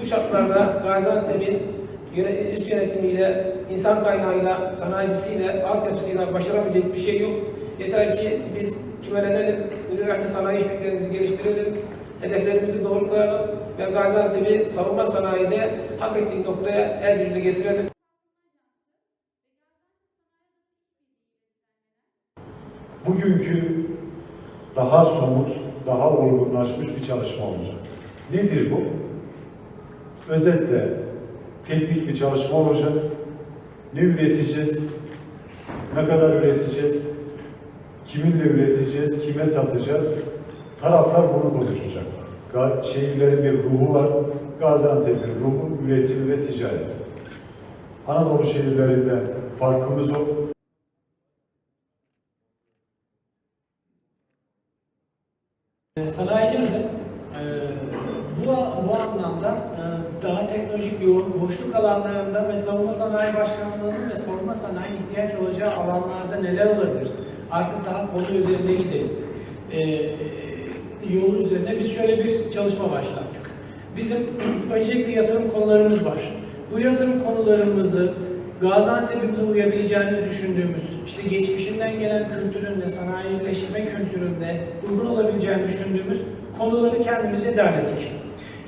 Bu şartlarda Gaziantep'in üst yönetimiyle, insan kaynağıyla, sanayicisiyle, altyapısıyla başaramayacak bir şey yok. Yeter ki biz kümelenelim, üniversite sanayi işbirliklerimizi geliştirelim, hedeflerimizi doğru koyalım ve Gaziantep'i savunma sanayide hak ettiği noktaya el birliğiyle getirelim. bugünkü daha somut, daha olgunlaşmış bir çalışma olacak. Nedir bu? Özetle teknik bir çalışma olacak. Ne üreteceğiz? Ne kadar üreteceğiz? Kiminle üreteceğiz? Kime satacağız? Taraflar bunu konuşacak. Şehirlerin bir ruhu var. Gaziantep'in ruhu üretim ve ticaret. Anadolu şehirlerinden farkımız o. Ee, Sanayicimizin e, bu, anlamda e, daha teknolojik yoğun boşluk alanlarında ve savunma sanayi başkanlığının ve savunma sanayi ihtiyaç olacağı alanlarda neler olabilir? Artık daha konu üzerinde gidelim. E, yolu üzerinde biz şöyle bir çalışma başlattık. Bizim öncelikle yatırım konularımız var. Bu yatırım konularımızı Gaziantep'imize uyabileceğini düşündüğümüz, işte geçmişinden gelen kültüründe, sanayileşme kültüründe uygun olabileceğini düşündüğümüz konuları kendimize derledik.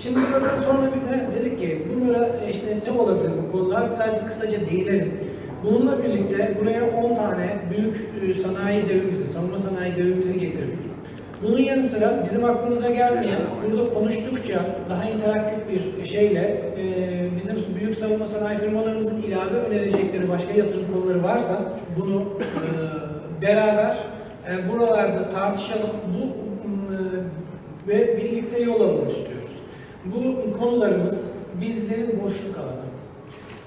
Şimdi buradan sonra bir de dedik ki bunlara işte ne olabilir bu konular birazcık kısaca değinelim. Bununla birlikte buraya 10 tane büyük e, sanayi devimizi, savunma sanayi devimizi getirdik. Bunun yanı sıra bizim aklımıza gelmeyen, burada konuştukça daha interaktif bir şeyle e, bizim büyük savunma sanayi firmalarımızın ilave önerecekleri başka yatırım konuları varsa bunu e, beraber e, buralarda tartışalım bu e, ve birlikte yol istiyoruz. Bu konularımız bizlerin boşluk alanı.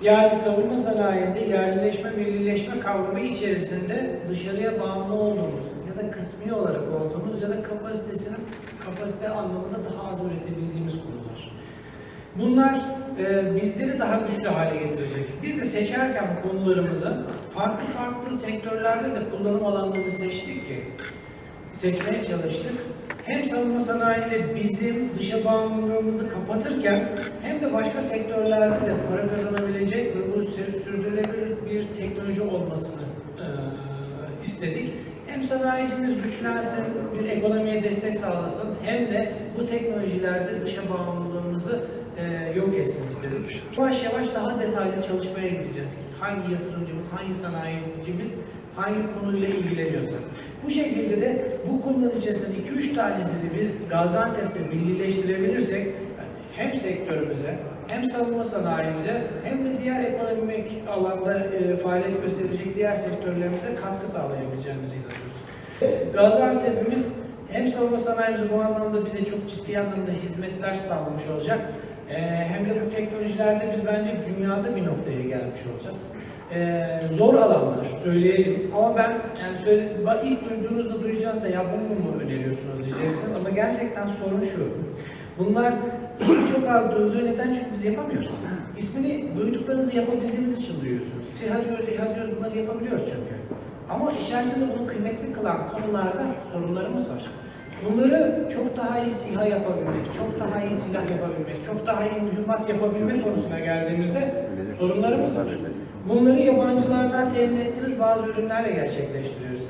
Yani savunma sanayinde yerlileşme, millileşme kavramı içerisinde dışarıya bağımlı olduğumuz ya da kısmi olarak olduğumuz ya da kapasitesinin kapasite anlamında daha az üretebildiğimiz konular. Bunlar e, bizleri daha güçlü hale getirecek. Bir de seçerken konularımızı farklı farklı sektörlerde de kullanım alanlarını seçtik ki seçmeye çalıştık. Hem savunma sanayinde bizim dışa bağımlılığımızı kapatırken hem de başka sektörlerde de para kazanabilecek ve bu sür- sürdürülebilir bir teknoloji olmasını e, istedik. Hem sanayicimiz güçlensin, bir ekonomiye destek sağlasın hem de bu teknolojilerde dışa bağımlılığımızı e, yok etsin istedik. Yavaş yavaş daha detaylı çalışmaya gideceğiz. Hangi yatırımcımız, hangi sanayicimiz hangi konuyla ilgileniyorsa. Bu şekilde de bu konuların içerisinde 2-3 tanesini biz Gaziantep'te millileştirebilirsek hem sektörümüze hem savunma sanayimize hem de diğer ekonomik alanda e, faaliyet gösterecek diğer sektörlerimize katkı sağlayabileceğimize inanıyoruz. Gaziantep'imiz hem savunma sanayimizi bu anlamda bize çok ciddi anlamda hizmetler sağlamış olacak. E, hem de bu teknolojilerde biz bence dünyada bir noktaya gelmiş olacağız. Ee, zor alanlar söyleyelim ama ben yani söyle, ilk duyduğunuzda duyacağız da ya bunu mu öneriyorsunuz diyeceksiniz ama gerçekten sorun şu. Bunlar ismi çok az duyuluyor neden? Çünkü biz yapamıyoruz. İsmini duyduklarınızı yapabildiğimiz için duyuyorsunuz. SİHA diyoruz, İHA diyoruz bunları yapabiliyoruz çünkü. Ama içerisinde bunu kıymetli kılan konularda sorunlarımız var. Bunları çok daha iyi SİHA yapabilmek, çok daha iyi silah yapabilmek, çok daha iyi mühimmat yapabilmek konusuna geldiğimizde sorunlarımız var. Bunları yabancılardan temin ettiğimiz bazı ürünlerle gerçekleştiriyoruz.